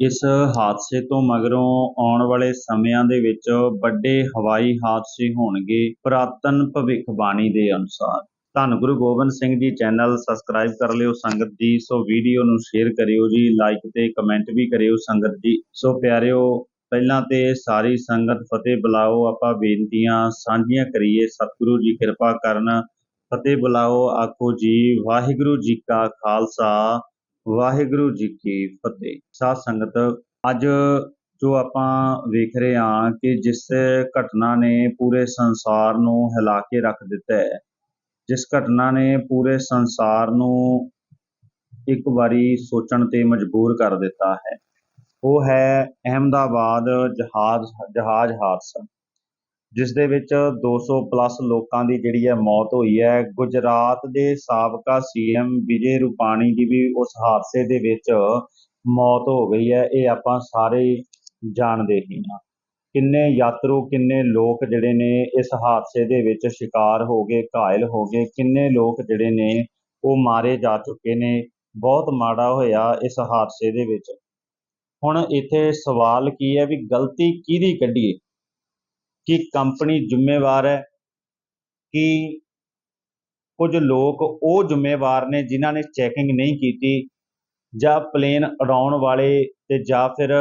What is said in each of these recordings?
ਇਸ ਹਾਦਸੇ ਤੋਂ ਮਗਰੋਂ ਆਉਣ ਵਾਲੇ ਸਮਿਆਂ ਦੇ ਵਿੱਚ ਵੱਡੇ ਹਵਾਈ ਹਾਦਸੇ ਹੋਣਗੇ ਪੁਰਾਤਨ ਭਵਿੱਖਬਾਣੀ ਦੇ ਅਨੁਸਾਰ। ਧੰਨ ਗੁਰੂ ਗੋਬਿੰਦ ਸਿੰਘ ਜੀ ਚੈਨਲ ਸਬਸਕ੍ਰਾਈਬ ਕਰ ਲਿਓ ਸੰਗਤ ਜੀ, ਸੋ ਵੀਡੀਓ ਨੂੰ ਸ਼ੇਅਰ ਕਰਿਓ ਜੀ ਲਾਈਕ ਤੇ ਕਮੈਂਟ ਵੀ ਕਰਿਓ ਸੰਗਤ ਜੀ। ਸੋ ਪਿਆਰਿਓ, ਪਹਿਲਾਂ ਤੇ ਸਾਰੀ ਸੰਗਤ ਫਤਿਹ ਬੁਲਾਓ। ਆਪਾਂ ਬੇਨਤੀਆਂ ਸਾਂਝੀਆਂ ਕਰੀਏ। ਸਤਿਗੁਰੂ ਜੀ ਕਿਰਪਾ ਕਰਨ। ਫਤਿਹ ਬੁਲਾਓ। ਆਖੋ ਜੀ, ਵਾਹਿਗੁਰੂ ਜੀ ਕਾ ਖਾਲਸਾ। ਵਾਹਿਗੁਰੂ ਜੀ ਕੀ ਫਤਿਹ। ਸਾਧ ਸੰਗਤ, ਅੱਜ ਜੋ ਆਪਾਂ ਵੇਖ ਰਹੇ ਹਾਂ ਕਿ ਜਿਸ ਘਟਨਾ ਨੇ ਪੂਰੇ ਸੰਸਾਰ ਨੂੰ ਹਿਲਾ ਕੇ ਰੱਖ ਦਿੱਤਾ ਹੈ, ਜਿਸ ਘਟਨਾ ਨੇ ਪੂਰੇ ਸੰਸਾਰ ਨੂੰ ਇੱਕ ਵਾਰੀ ਸੋਚਣ ਤੇ ਮਜਬੂਰ ਕਰ ਦਿੱਤਾ ਹੈ, ਉਹ ਹੈ ਅਹਿਮਦਾਬਾਦ ਜਹਾਜ਼ ਜਹਾਜ਼ ਹਾਦਸਾ। ਜਿਸ ਦੇ ਵਿੱਚ 200 ਪਲੱਸ ਲੋਕਾਂ ਦੀ ਜਿਹੜੀ ਹੈ ਮੌਤ ਹੋਈ ਹੈ। ਗੁਜਰਾਤ ਦੇ ਸਾਬਕਾ ਸੀਐਮ ਵਿਜੇ ਰੂਪਾਣੀ ਦੀ ਵੀ ਉਸ ਹਾਦਸੇ ਦੇ ਵਿੱਚ ਮੌਤ ਹੋ ਗਈ ਹੈ। ਇਹ ਆਪਾਂ ਸਾਰੇ ਜਾਣਦੇ ਹੀ ਹਾਂ। ਕਿੰਨੇ ਯਾਤਰੂ, ਕਿੰਨੇ ਲੋਕ ਜਿਹੜੇ ਨੇ ਇਸ ਹਾਦਸੇ ਦੇ ਵਿੱਚ ਸ਼ਿਕਾਰ ਹੋ ਗਏ, ਘਾਇਲ ਹੋ ਗਏ, ਕਿੰਨੇ ਲੋਕ ਜਿਹੜੇ ਨੇ ਉਹ ਮਾਰੇ ਜਾ ਚੁੱਕੇ ਨੇ। ਬਹੁਤ ਮਾੜਾ ਹੋਇਆ ਇਸ ਹਾਦਸੇ ਦੇ ਵਿੱਚ। ਹੁਣ ਇੱਥੇ ਸਵਾਲ ਕੀ ਹੈ ਵੀ ਗਲਤੀ ਕਿਹਦੀ ਕੱਢੀਏ? ਕਿ ਕੰਪਨੀ ਜ਼ਿੰਮੇਵਾਰ ਹੈ, ਕਿ ਕੁਝ ਲੋਕ ਉਹ ਜ਼ਿੰਮੇਵਾਰ ਨੇ ਜਿਨ੍ਹਾਂ ਨੇ ਚੈਕਿੰਗ ਨਹੀਂ ਕੀਤੀ ਜਾਂ ਪਲੇਨ ਉਡਾਉਣ ਵਾਲੇ ਤੇ ਜਾਂ ਫਿਰ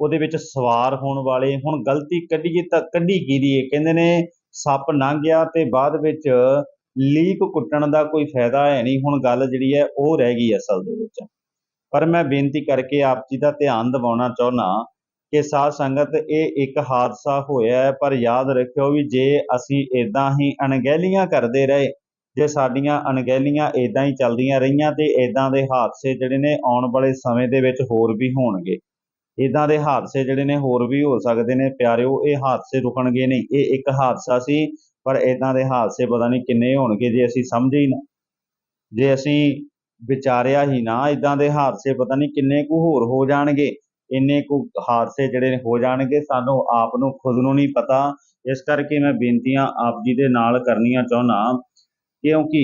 ਉਹਦੇ ਵਿੱਚ ਸਵਾਰ ਹੋਣ ਵਾਲੇ, ਹੁਣ ਗਲਤੀ ਕੱਢੀਏ ਤਾਂ ਕੱਢੀ ਕਿਹਦੀ ਹੈ ਕਹਿੰਦੇ ਨੇ ਸੱਪ ਲੰਘ ਗਿਆ ਤੇ ਬਾਅਦ ਵਿੱਚ ਲੀਕ ਕੁੱਟਣ ਦਾ ਕੋਈ ਫਾਇਦਾ ਹੈ ਨਹੀਂ। ਹੁਣ ਗੱਲ ਜਿਹੜੀ ਹੈ ਉਹ ਰਹਿ ਗਈ ਅਸਲ ਦੇ ਵਿੱਚ। ਪਰ ਮੈਂ ਬੇਨਤੀ ਕਰਕੇ ਆਪ ਜੀ ਦਾ ਧਿਆਨ ਦਿਵਾਉਣਾ ਚਾਹੁੰਦਾ ਕਿ ਸਾਧ ਸੰਗਤ ਇਹ ਇੱਕ ਹਾਦਸਾ ਹੋਇਆ ਹੈ, ਪਰ ਯਾਦ ਰੱਖਿਓ ਵੀ ਜੇ ਅਸੀਂ ਇਦਾਂ ਹੀ ਅਣਗਹਿਲੀਆਂ ਕਰਦੇ ਰਹੇ, ਜੇ ਸਾਡੀਆਂ ਅਣਗਹਿਲੀਆਂ ਇਦਾਂ ਹੀ ਚੱਲਦੀਆਂ ਰਹੀਆਂ ਤੇ ਇਦਾਂ ਦੇ ਹਾਦਸੇ ਜਿਹੜੇ ਨੇ ਆਉਣ ਵਾਲੇ ਸਮੇਂ ਦੇ ਵਿੱਚ ਹੋਰ ਵੀ ਹੋਣਗੇ। ਇਦਾਂ ਦੇ ਹਾਦਸੇ ਜਿਹੜੇ ਨੇ ਹੋਰ ਵੀ ਹੋ ਸਕਦੇ ਨੇ, ਪਿਆਰਿਓ, ਇਹ ਹਾਦਸੇ ਰੁਕਣਗੇ ਨਹੀਂ, ਇਹ ਇੱਕ ਹਾਦਸਾ ਸੀ, ਪਰ ਇਦਾਂ ਦੇ ਹਾਦਸੇ ਪਤਾ ਨਹੀਂ ਕਿੰਨੇ ਹੋਣਗੇ, ਜੇ ਅਸੀਂ ਸਮਝੇ ਹੀ ਨਾ, ਜੇ ਅਸੀਂ ਵਿਚਾਰਿਆ ਹੀ ਨਾ ਇਦਾਂ ਦੇ ਹਾਦਸੇ ਪਤਾ ਨਹੀਂ ਕਿੰਨੇ ਕੁ ਹੋਰ ਹੋ ਜਾਣਗੇ। ਇੰਨੇ ਕੁ ਹਾਦਸੇ ਜਿਹੜੇ ਹੋ ਜਾਣਗੇ, ਸਾਨੂੰ ਆਪ ਨੂੰ ਖੁਦ ਨੂੰ ਨਹੀਂ ਪਤਾ। ਇਸ ਕਰਕੇ ਮੈਂ ਬੇਨਤੀਆਂ ਆਪ ਜੀ ਦੇ ਨਾਲ ਕਰਨੀਆਂ ਚਾਹੁੰਦਾ ਕਿਉਂਕਿ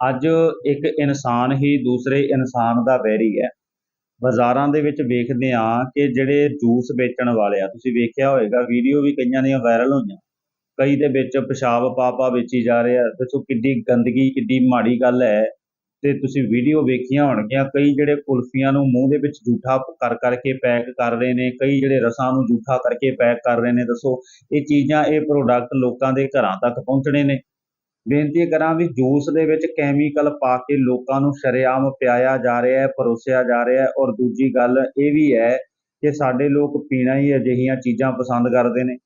ਅੱਜ ਇੱਕ ਇਨਸਾਨ ਹੀ ਦੂਸਰੇ ਇਨਸਾਨ ਦਾ ਵੈਰੀ ਹੈ। ਬਾਜ਼ਾਰਾਂ ਦੇ ਵਿੱਚ ਵੇਖਦੇ ਆ ਕਿ ਜਿਹੜੇ ਜੂਸ ਵੇਚਣ ਵਾਲੇ ਆ, ਤੁਸੀਂ ਵੇਖਿਆ ਹੋਵੇਗਾ ਵੀਡੀਓ ਵੀ ਕਈਆਂ ਦੀਆਂ ਵਾਇਰਲ ਹੋਈਆਂ। ਕਈ ਦੇ ਵਿੱਚ ਪਿਸ਼ਾਬ ਪਾਪਾ ਵੇਚੀ ਜਾ ਰਿਹਾ ਆ। ਦੱਸੋ ਕਿੱਡੀ ਗੰਦਗੀ, ਕਿੱਡੀ ਮਾੜੀ ਗੱਲ ਹੈ। ਤੇ ਤੁਸੀਂ ਵੀਡੀਓ ਵੇਖੀਆਂ ਹੋਣਗੀਆਂ, ਕਈ ਜਿਹੜੇ ਕੁਲਫੀਆਂ ਨੂੰ ਮੂੰਹ ਦੇ ਵਿੱਚ ਝੂਠਾ ਕਰ ਕਰਕੇ ਪੈਕ ਕਰ ਰਹੇ ਨੇ, ਕਈ ਜਿਹੜੇ ਰਸਾਂ ਨੂੰ ਝੂਠਾ ਕਰਕੇ ਪੈਕ ਕਰ ਰਹੇ ਨੇ, ਦੱਸੋ, ਇਹ ਚੀਜ਼ਾਂ, ਇਹ ਪ੍ਰੋਡਕਟ ਲੋਕਾਂ ਦੇ ਘਰਾਂ ਤੱਕ ਪਹੁੰਚਣੇ ਨੇ। ਬੇਨਤੀ ਕਰਾਂ ਵੀ ਜੂਸ ਦੇ ਵਿੱਚ ਕੈਮੀਕਲ ਪਾ ਕੇ ਲੋਕਾਂ ਨੂੰ ਸ਼ਰੇਆਮ ਪਿਆਇਆ ਜਾ ਰਿਹਾ ਹੈ, ਪਰੋਸਿਆ ਜਾ ਰਿਹਾ ਹੈ ਔਰ ਦੂਜੀ ਗੱਲ ਇਹ ਵੀ ਹੈ ਕਿ ਸਾਡੇ ਲੋਕ ਪੀਣਾ ਹੀ ਅਜਿਹੀਆਂ ਚੀਜ਼ਾਂ ਪਸੰਦ ਕਰਦੇ ਨੇ।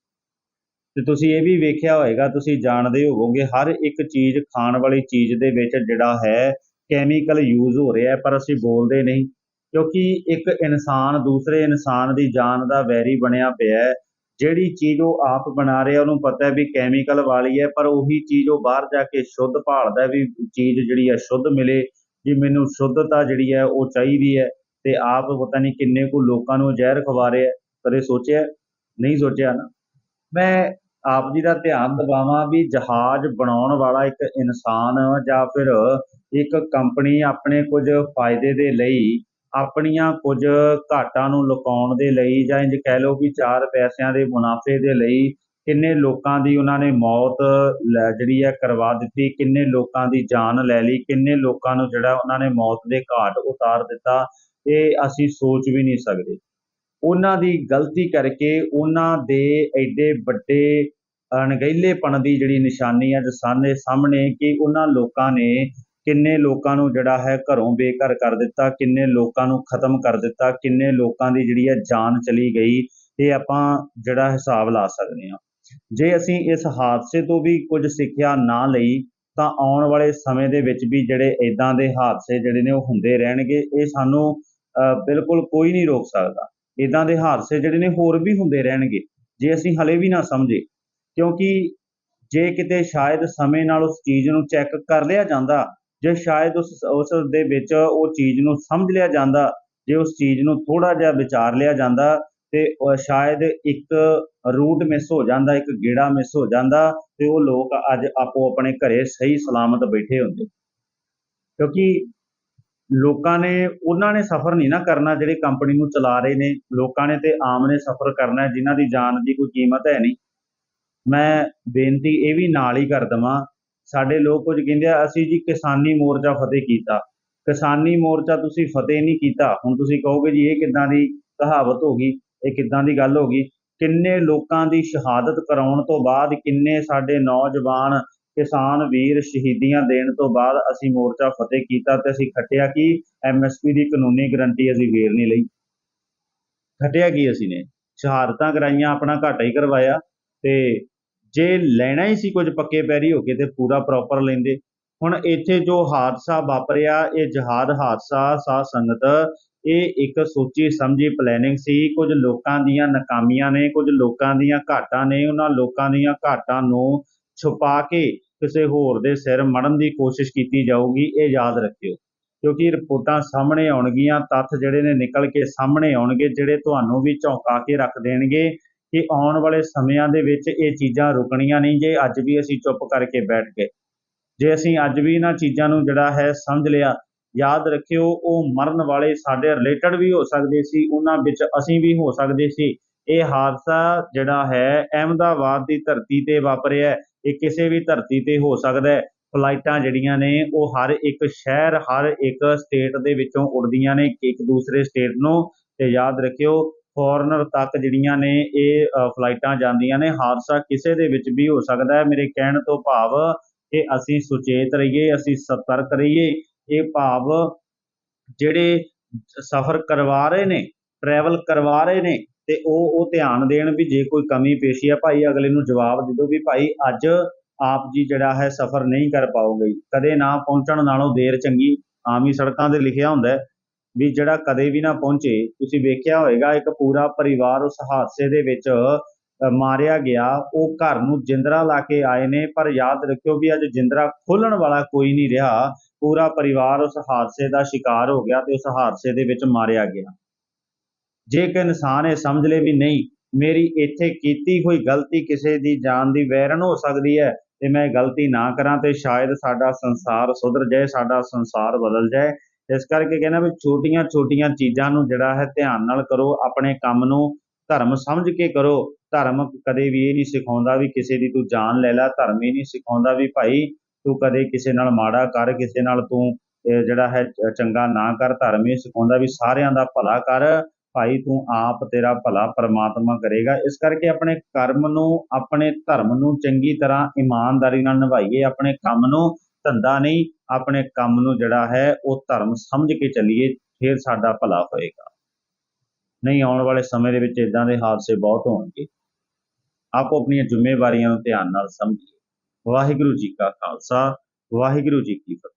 ਤੇ ਤੁਸੀਂ ਇਹ ਵੀ ਵੇਖਿਆ ਹੋਵੇਗਾ ਤੁਸੀਂ ਜਾਣਦੇ ਹੋਵੋਗੇ ਹਰ ਇੱਕ ਚੀਜ਼ ਖਾਣ ਵਾਲੀ ਚੀਜ਼ ਦੇ ਵਿੱਚ ਜਿਹੜਾ ਹੈ ਕੈਮੀਕਲ ਯੂਜ਼ ਹੋ ਰਿਹਾ ਪਰ ਅਸੀਂ ਬੋਲਦੇ ਨਹੀਂ, ਕਿਉਂਕਿ ਇੱਕ ਇਨਸਾਨ, ਦੂਸਰੇ ਇਨਸਾਨ ਦੀ ਜਾਨ ਦਾ ਵੈਰੀ ਬਣਿਆ ਪਿਆ ਹੈ। ਜਿਹੜੀ ਚੀਜ਼ ਉਹ ਆਪ ਬਣਾ ਰਿਹਾ, ਉਹਨੂੰ ਪਤਾ ਹੈ ਵੀ ਕੈਮੀਕਲ ਵਾਲੀ ਹੈ, ਪਰ ਉਹੀ ਚੀਜ਼ ਉਹ ਬਾਹਰ ਜਾ ਕੇ ਸ਼ੁੱਧ ਭਾਲਦਾ ਵੀ ਚੀਜ਼ ਜਿਹੜੀ ਹੈ ਸ਼ੁੱਧ ਮਿਲੇ ਜੀ ਮੈਨੂੰ ਸ਼ੁੱਧਤਾ ਜਿਹੜੀ ਹੈ ਉਹ ਚਾਹੀਦੀ ਹੈ ਤੇ ਆਪ ਪਤਾ ਨਹੀਂ ਕਿੰਨੇ ਕੁ ਲੋਕਾਂ ਨੂੰ ਜ਼ਹਿਰ ਖਵਾ ਰਿਹਾ ਕਦੇ ਸੋਚਿਆ? ਨਹੀਂ ਸੋਚਿਆ ਨਾ। ਮੈਂ ਆਪ ਜੀ ਦਾ ਧਿਆਨ ਦਿਵਾਵਾਂ ਵੀ ਜਹਾਜ਼ ਬਣਾਉਣ ਵਾਲਾ ਇੱਕ ਇਨਸਾਨ ਜਾਂ ਫਿਰ ਇੱਕ ਕੰਪਨੀ ਆਪਣੇ ਕੁਝ ਫਾਇਦੇ ਦੇ ਲਈ, ਆਪਣੀਆਂ ਕੁਝ ਘਾਟਾਂ ਨੂੰ ਲੁਕਾਉਣ ਦੇ ਲਈ ਜਾਂ ਇੰਜ ਕਹਿ ਲਓ ਵੀ ਚਾਰ ਪੈਸਿਆਂ ਦੇ ਮੁਨਾਫੇ ਦੇ ਲਈ ਕਿੰਨੇ ਲੋਕਾਂ ਦੀ ਉਹਨਾਂ ਨੇ ਮੌਤ ਜਿਹੜੀ ਹੈ ਕਰਵਾ ਦਿੱਤੀ, ਕਿੰਨੇ ਲੋਕਾਂ ਦੀ ਜਾਨ ਲੈ ਲਈ, ਕਿੰਨੇ ਲੋਕਾਂ ਨੂੰ ਜਿਹੜਾ ਉਹਨਾਂ ਨੇ ਮੌਤ ਦੇ ਘਾਟ ਉਤਾਰ ਦਿੱਤਾ, ਇਹ ਅਸੀਂ ਸੋਚ ਵੀ ਨਹੀਂ ਸਕਦੇ। ਉਹਨਾਂ ਦੀ ਗਲਤੀ ਕਰਕੇ ਉਹਨਾਂ ਦੇ ਐਡੇ ਵੱਡੇ ਅਣਗਹਿਲੇਪਣ ਦੀ ਜਿਹੜੀ ਨਿਸ਼ਾਨੀ ਅੱਜ ਸਾਹਮਣੇ ਸਾਹਮਣੇ ਕਿ ਉਹਨਾਂ ਲੋਕਾਂ ਨੇ ਕਿੰਨੇ ਲੋਕਾਂ ਨੂੰ ਜਿਹੜਾ ਹੈ ਘਰੋਂ ਬੇਘਰ ਕਰ ਦਿੱਤਾ, ਕਿੰਨੇ ਲੋਕਾਂ ਨੂੰ ਖਤਮ ਕਰ ਦਿੱਤਾ, ਕਿੰਨੇ ਲੋਕਾਂ ਦੀ ਜਿਹੜੀ ਹੈ ਜਾਨ ਚਲੀ ਗਈ, ਇਹ ਆਪਾਂ ਜਿਹੜਾ ਹਿਸਾਬ ਲਾ ਸਕਦੇ ਹਾਂ। ਜੇ ਅਸੀਂ ਇਸ ਹਾਦਸੇ ਤੋਂ ਵੀ ਕੁਝ ਸਿੱਖਿਆ ਨਾ ਲਈ, ਤਾਂ ਆਉਣ ਵਾਲੇ ਸਮੇਂ ਦੇ ਵਿੱਚ ਵੀ ਜਿਹੜੇ ਇਦਾਂ ਦੇ ਹਾਦਸੇ ਜਿਹੜੇ ਨੇ ਉਹ ਹੁੰਦੇ ਰਹਿਣਗੇ, ਇਹ ਸਾਨੂੰ ਬਿਲਕੁਲ ਕੋਈ ਨਹੀਂ ਰੋਕ ਸਕਦਾ। ਇਦਾਂ ਦੇ ਹਾਦਸੇ ਜਿਹੜੇ ਨੇ ਹੋਰ ਵੀ ਹੁੰਦੇ ਰਹਿਣਗੇ, ਜੇ ਅਸੀਂ ਹਲੇ ਵੀ ਨਾ ਸਮਝੇ। ਕਿਉਂਕਿ ਜੇ ਕਿਤੇ ਸ਼ਾਇਦ ਸਮੇਂ ਨਾਲ ਉਸ ਚੀਜ਼ ਨੂੰ ਚੈੱਕ ਕਰ ਲਿਆ ਜਾਂਦਾ, ਜੇ ਸ਼ਾਇਦ ਉਸ ਉਸ ਦੇ ਵਿੱਚ ਉਹ ਚੀਜ਼ ਨੂੰ ਸਮਝ ਲਿਆ ਜਾਂਦਾ, ਜੇ ਉਸ ਚੀਜ਼ ਨੂੰ ਥੋੜਾ ਜਿਹਾ ਵਿਚਾਰ ਲਿਆ ਜਾਂਦਾ, ਤੇ ਸ਼ਾਇਦ ਇੱਕ ਰੂਟ ਮਿਸ ਹੋ ਜਾਂਦਾ, ਇੱਕ ਗੇੜਾ ਮਿਸ ਹੋ ਜਾਂਦਾ, ਤੇ ਉਹ ਲੋਕ ਅੱਜ ਆਪੋ ਆਪਣੇ ਘਰੇ ਸਹੀ ਸਲਾਮਤ ਬੈਠੇ ਹੁੰਦੇ। ਕਿਉਂਕਿ ਲੋਕਾਂ ਨੇ ਉਹਨਾਂ ਨੇ ਸਫ਼ਰ ਨਹੀਂ ਨਾ ਕਰਨਾ ਜਿਹੜੇ ਕੰਪਨੀ ਨੂੰ ਚਲਾ ਰਹੇ ਨੇ। ਲੋਕਾਂ ਨੇ ਤੇ ਆਮ ਨੇ ਸਫ਼ਰ ਕਰਨਾ ਹੈ, ਜਿਨ੍ਹਾਂ ਦੀ ਜਾਨ ਦੀ ਕੋਈ ਕੀਮਤ ਹੈ ਨਹੀਂ। ਮੈਂ ਬੇਨਤੀ ਇਹ ਵੀ ਨਾਲ ਹੀ ਕਰ ਦਵਾਂ। ਸਾਡੇ ਲੋਕ ਕੁਝ ਕਹਿੰਦੇ ਆ ਅਸੀਂ ਜੀ ਕਿਸਾਨੀ ਮੋਰਚਾ ਫਤਿਹ ਕੀਤਾ। ਕਿਸਾਨੀ ਮੋਰਚਾ ਤੁਸੀਂ ਫਤਿਹ ਨਹੀਂ ਕੀਤਾ। ਹੁਣ ਤੁਸੀਂ ਕਹੋਗੇ ਜੀ ਇਹ ਕਿੱਦਾਂ ਦੀ ਕਹਾਵਤ ਹੋ ਗਈ ਇਹ ਕਿੱਦਾਂ ਦੀ ਗੱਲ ਹੋ ਗਈ? ਕਿੰਨੇ ਲੋਕਾਂ ਦੀ ਸ਼ਹਾਦਤ ਕਰਾਉਣ ਤੋਂ ਬਾਅਦ ਕਿੰਨੇ ਸਾਡੇ ਨੌਜਵਾਨ ਕਿਸਾਨ ਵੀਰ ਸ਼ਹੀਦੀਆਂ ਦੇਣ ਤੋਂ ਬਾਅਦ ਅਸੀਂ ਮੋਰਚਾ ਫਤਿਹ ਕੀਤਾ ਤੇ ਅਸੀਂ ਖੱਟਿਆ ਕਿ? ਐਮਐਸਪੀ ਦੀ ਕਾਨੂੰਨੀ ਗਰੰਟੀ ਅਸੀਂ ਵੇਰ ਨਹੀਂ ਲਈ। ਖੱਟਿਆ ਕੀ ਅਸੀਂ ਨੇ? ਸ਼ਹਾਦਤਾਂ ਕਰਾਈਆਂ, ਆਪਣਾ ਘਾਟਾ ਹੀ ਕਰਵਾਇਆ ਤੇ ਜੇ ਲੈਣਾ ਹੀ ਸੀ ਕੁਝ ਪੱਕੇ ਪੈਰੀ ਹੋ ਕੇ ਤੇ ਪੂਰਾ ਪ੍ਰੋਪਰ ਲੈਂਦੇ। ਹੁਣ ਇੱਥੇ ਜੋ ਹਾਦਸਾ ਵਾਪਰਿਆ, ਇਹ ਜਹਾਦ ਹਾਦਸਾ, ਸਾਧ ਸੰਗਤ, ਇਹ ਇੱਕ ਸੋਚੀ ਸਮਝੀ ਪਲੈਨਿੰਗ ਸੀ। ਕੁਝ ਲੋਕਾਂ ਦੀਆਂ ਨਾਕਾਮੀਆਂ ਨੇ, ਕੁਝ ਲੋਕਾਂ ਦੀਆਂ ਘਾਟਾਂ ਨੇ, ਉਹਨਾਂ ਲੋਕਾਂ ਦੀਆਂ ਘਾਟਾਂ ਨੂੰ ਛੁਪਾ ਕੇ ਕਿਸੇ ਹੋਰ ਦੇ ਸਿਰ ਮੜਨ ਦੀ ਕੋਸ਼ਿਸ਼ ਕੀਤੀ ਜਾਊਗੀ, ਇਹ ਯਾਦ ਰੱਖਿਓ। ਕਿਉਂਕਿ ਰਿਪੋਰਟਾਂ ਸਾਹਮਣੇ ਆਉਣਗੀਆਂ, ਤੱਥ ਜਿਹੜੇ ਨੇ ਨਿਕਲ ਕੇ ਸਾਹਮਣੇ ਆਉਣਗੇ, ਜਿਹੜੇ ਤੁਹਾਨੂੰ ਵੀ ਝੌਂਕਾ ਕੇ ਰੱਖ ਦੇਣਗੇ ਕਿ ਆਉਣ ਵਾਲੇ ਸਮਿਆਂ ਦੇ ਵਿੱਚ ਇਹ ਚੀਜ਼ਾਂ ਰੁਕਣੀਆਂ ਨਹੀਂ, ਜੇ ਅੱਜ ਵੀ ਅਸੀਂ ਚੁੱਪ ਕਰਕੇ ਬੈਠ ਗਏ। ਜੇ ਅਸੀਂ ਅੱਜ ਵੀ ਇਹਨਾਂ ਚੀਜ਼ਾਂ ਨੂੰ ਜਿਹੜਾ ਹੈ ਸਮਝ ਲਿਆ, ਯਾਦ ਰੱਖਿਓ, ਉਹ ਮਰਨ ਵਾਲੇ ਸਾਡੇ ਰਿਲੇਟਡ ਵੀ ਹੋ ਸਕਦੇ ਸੀ, ਉਹਨਾਂ ਵਿੱਚ ਅਸੀਂ ਵੀ ਹੋ ਸਕਦੇ ਸੀ। ਇਹ ਹਾਦਸਾ ਜਿਹੜਾ ਹੈ, ਅਹਿਮਦਾਬਾਦ ਦੀ ਧਰਤੀ ਤੇ ਵਾਪਰਿਆ ਇਹ ਕਿਸੇ ਵੀ ਧਰਤੀ ਤੇ ਹੋ ਸਕਦਾ ਹੈ। ਫਲਾਈਟਾਂ ਜਿਹੜੀਆਂ ਨੇ, ਉਹ ਹਰ ਇੱਕ ਸ਼ਹਿਰ, ਹਰ ਇੱਕ ਸਟੇਟ ਦੇ ਵਿੱਚੋਂ ਉੱਡਦੀਆਂ ਨੇ, ਇੱਕ ਦੂਸਰੇ ਸਟੇਟ ਨੂੰ। ਤੇ ਯਾਦ ਰੱਖਿਓ ਫੋਰਨਰ ਤੱਕ ਜਿਹੜੀਆਂ ਨੇ, ਇਹ ਫਲਾਈਟਾਂ ਜਾਂਦੀਆਂ ਨੇ। ਹਾਦਸਾ ਕਿਸੇ ਦੇ ਵਿੱਚ ਵੀ ਹੋ ਸਕਦਾ ਹੈ। ਮੇਰੇ ਕਹਿਣ ਤੋਂ ਭਾਵ ਕਿ ਅਸੀਂ ਸੁਚੇਤ ਰਹੀਏ, ਅਸੀਂ ਸਤਰਕ ਰਹੀਏ। ਇਹ ਭਾਵ ਜਿਹੜੇ ਸਫ਼ਰ ਕਰਵਾ ਰਹੇ ਨੇ ਟਰੈਵਲ ਕਰਵਾ ਰਹੇ ਨੇ ਤੇ ਉਹ ਉਹ ਧਿਆਨ ਦੇਣ ਵੀ ਜੇ ਕੋਈ ਕਮੀ ਪੇਸ਼ੀ ਆ ਭਾਈ, ਅਗਲੇ ਨੂੰ ਜਵਾਬ ਦੇ ਦਿਓ ਵੀ ਭਾਈ ਅੱਜ ਆਪ ਜੀ ਜਿਹੜਾ ਹੈ ਸਫ਼ਰ ਨਹੀਂ ਕਰ ਪਾਓਗੇ। ਕਦੇ ਨਾ ਪਹੁੰਚਣ ਨਾਲੋਂ ਦੇਰ ਚੰਗੀ ਆਮ ਹੀ ਸੜਕਾਂ ਤੇ ਲਿਖਿਆ ਹੁੰਦਾ ਵੀ ਜਿਹੜਾ ਕਦੇ ਵੀ ਨਾ ਪਹੁੰਚੇ। ਤੁਸੀਂ ਵੇਖਿਆ ਹੋਵੇਗਾ ਇੱਕ ਪੂਰਾ ਪਰਿਵਾਰ ਉਸ ਹਾਦਸੇ ਦੇ ਵਿੱਚ ਮਾਰਿਆ ਗਿਆ। ਉਹ ਘਰ ਨੂੰ ਜਿੰਦਰਾ ਲਾ ਕੇ ਆਏ ਨੇ, ਪਰ ਯਾਦ ਰੱਖਿਓ ਵੀ ਅੱਜ ਜਿੰਦਰਾ ਖੋਲਣ ਵਾਲਾ ਕੋਈ ਨਹੀਂ ਰਿਹਾ। ਪੂਰਾ ਪਰਿਵਾਰ ਉਸ ਹਾਦਸੇ ਦਾ ਸ਼ਿਕਾਰ ਹੋ ਗਿਆ ਤੇ ਉਸ ਹਾਦਸੇ ਦੇ ਵਿੱਚ ਮਾਰਿਆ ਗਿਆ। ਜੇਕਰ ਇਨਸਾਨ ਇਹ ਸਮਝ ਲੇ ਵੀ ਨਹੀਂ, ਮੇਰੀ ਇੱਥੇ ਕੀਤੀ ਹੋਈ ਗਲਤੀ ਕਿਸੇ ਦੀ ਜਾਨ ਦੀ ਵੈਰਨ ਹੋ ਸਕਦੀ ਹੈ, ਤੇ ਮੈਂ ਗਲਤੀ ਨਾ ਕਰਾਂ, ਤੇ ਸ਼ਾਇਦ ਸਾਡਾ ਸੰਸਾਰ ਸੁਧਰ ਜਾਏ, ਸਾਡਾ ਸੰਸਾਰ ਬਦਲ ਜਾਏ। ਇਸ ਕਰਕੇ ਕਹਿੰਦਾ ਵੀ ਛੋਟੀਆਂ ਛੋਟੀਆਂ ਚੀਜ਼ਾਂ ਨੂੰ ਜਿਹੜਾ ਹੈ ਧਿਆਨ ਨਾਲ ਕਰੋ, ਆਪਣੇ ਕੰਮ ਨੂੰ ਧਰਮ ਸਮਝ ਕੇ ਕਰੋ। ਧਰਮ ਕਦੇ ਵੀ ਇਹ ਨਹੀਂ ਸਿਖਾਉਂਦਾ ਵੀ ਕਿਸੇ ਦੀ ਤੂੰ ਜਾਨ ਲੈ ਲੈ, ਧਰਮ ਇਹ ਨਹੀਂ ਸਿਖਾਉਂਦਾ ਵੀ ਭਾਈ ਤੂੰ ਕਦੇ ਕਿਸੇ ਨਾਲ ਮਾੜਾ ਕਰ, ਕਿਸੇ ਨਾਲ ਤੂੰ ਜਿਹੜਾ ਹੈ ਚੰਗਾ ਨਾ ਕਰ, ਧਰਮ ਇਹ ਸਿਖਾਉਂਦਾ ਵੀ ਸਾਰਿਆਂ ਦਾ ਭਲਾ ਕਰ। ਭਾਈ ਤੂੰ ਆਪ ਤੇਰਾ ਭਲਾ ਪਰਮਾਤਮਾ ਕਰੇਗਾ। ਇਸ ਕਰਕੇ ਆਪਣੇ ਕਰਮ ਨੂੰ, ਆਪਣੇ ਧਰਮ ਨੂੰ ਚੰਗੀ ਤਰ੍ਹਾਂ ਇਮਾਨਦਾਰੀ ਨਾਲ ਨਿਭਾਈਏ। ਆਪਣੇ ਕੰਮ ਨੂੰ ਧੰਦਾ ਨਹੀਂ, ਆਪਣੇ ਕੰਮ ਨੂੰ ਜਿਹੜਾ ਹੈ ਉਹ ਧਰਮ ਸਮਝ ਕੇ ਚੱਲੀਏ, ਫਿਰ ਸਾਡਾ ਭਲਾ ਹੋਏਗਾ। ਨਹੀਂ, ਆਉਣ ਵਾਲੇ ਸਮੇਂ ਦੇ ਵਿੱਚ ਇਦਾਂ ਦੇ ਹਾਦਸੇ ਬਹੁਤ ਹੋਣਗੇ। ਆਪੋ ਆਪਣੀਆਂ ਜ਼ਿੰਮੇਵਾਰੀਆਂ ਨੂੰ ਧਿਆਨ ਨਾਲ ਸਮਝੀਏ। ਵਾਹਿਗੁਰੂ ਜੀ ਕਾ ਖਾਲਸਾ, ਵਾਹਿਗੁਰੂ ਜੀ ਕੀ ਫਤਿਹ।